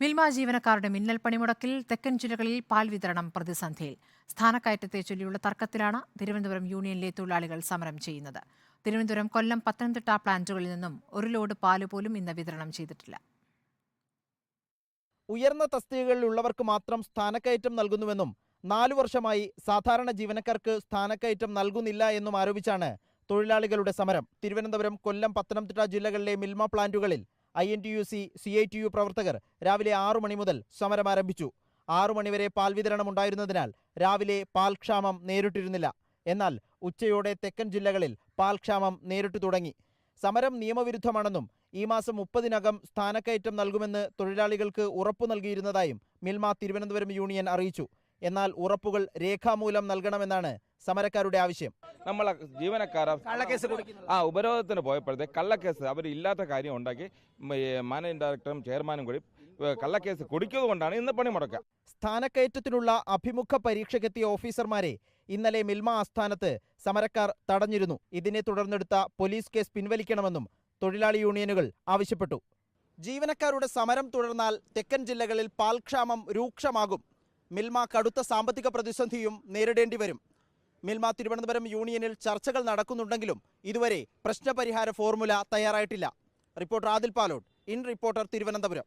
മിൽമ ജീവനക്കാരുടെ മിന്നൽ പണിമുടക്കിൽ തെക്കൻ ജില്ലകളിൽ പാൽ വിതരണം പ്രതിസന്ധിയിൽ. സ്ഥാനക്കയറ്റത്തെ ചൊല്ലിയുള്ള തർക്കത്തിലാണ് തിരുവനന്തപുരം യൂണിയനിലെ തൊഴിലാളികൾ സമരം ചെയ്യുന്നത്. തിരുവനന്തപുരം കൊല്ലം പത്തനംതിട്ട പ്ലാന്റുകളിൽ നിന്നും ഒരു ലോഡ് പാൽ പോലും ഇന്ന് വിതരണം ചെയ്തിട്ടില്ല. ഉയർന്ന തസ്തികകളിലുള്ളവർക്ക് മാത്രം സ്ഥാനക്കയറ്റം നൽകുന്നുവെന്നും നാലു വർഷമായി സാധാരണ ജീവനക്കാർക്ക് സ്ഥാനക്കയറ്റം നൽകുന്നില്ല എന്നും ആരോപിച്ചാണ് തൊഴിലാളികളുടെ സമരം. തിരുവനന്തപുരം കൊല്ലം പത്തനംതിട്ട ജില്ലകളിലെ Milma പ്ലാന്റുകളിൽ I N T U C C I T U പ്രവർത്തകർ രാവിലെ ആറു മണി മുതൽ സമരം ആരംഭിച്ചു. ആറു മണിവരെ പാൽ വിതരണം ഉണ്ടായിരുന്നതിനാൽ രാവിലെ പാൽ ക്ഷാമം നേരിട്ടിരുന്നില്ല. എന്നാൽ ഉച്ചയോടെ തെക്കൻ ജില്ലകളിൽ പാൽ ക്ഷാമം നേരിട്ടു തുടങ്ങി. സമരം നിയമവിരുദ്ധമാണെന്നും ഈ മാസം മുപ്പതിനകം സ്ഥാനക്കയറ്റം നൽകുമെന്ന് തൊഴിലാളികൾക്ക് ഉറപ്പു നൽകിയിരുന്നതായും മിൽമ തിരുവനന്തപുരം യൂണിയൻ അറിയിച്ചു. എന്നാൽ ഉറപ്പുകൾ രേഖാമൂലം നൽകണമെന്നാണ് സമരക്കാരുടെ ആവശ്യം. നമ്മളെ ജീവനക്കാരെ കള്ളക്കേസ് ആ ഉപരോധത്തിന് പോയപ്പോഴത്തെ കള്ളക്കേസ് അവർ ഇല്ലാത്ത കാര്യം ഉണ്ടാക്കി മാനേജിംഗ് ഡയറക്ടറും ചെയർമാനും കൂടി കള്ളക്കേസ് കുടിക്കുക കൊണ്ടാണ് ഇന്ന് പണി മുടക്കുക. സ്ഥാനക്കയറ്റത്തിനുള്ള അഭിമുഖ പരീക്ഷയ്ക്കെത്തിയ ഓഫീസർമാരെ ഇന്നലെ മിൽമ ആസ്ഥാനത്ത് സമരക്കാർ തടഞ്ഞിരുന്നു. ഇതിനെ തുടർന്നെടുത്ത പോലീസ് കേസ് പിൻവലിക്കണമെന്നും തൊഴിലാളി യൂണിയനുകൾ ആവശ്യപ്പെട്ടു. ജീവനക്കാരുടെ സമരം തുടർന്നാൽ തെക്കൻ ജില്ലകളിൽ പാൽക്ഷാമം രൂക്ഷമാകും. മിൽമ കടുത്ത സാമ്പത്തിക പ്രതിസന്ധിയും നേരിടേണ്ടി വരും മിൽമ തിരുവനന്തപുരം യൂണിയനിൽ ചർച്ചകൾ നടക്കുന്നുണ്ടെങ്കിലും ഇതുവരെ പ്രശ്നപരിഹാര ഫോർമുല തയ്യാറായിട്ടില്ല. Reporter Adil Palott. In reporter Thiruvananthapuram.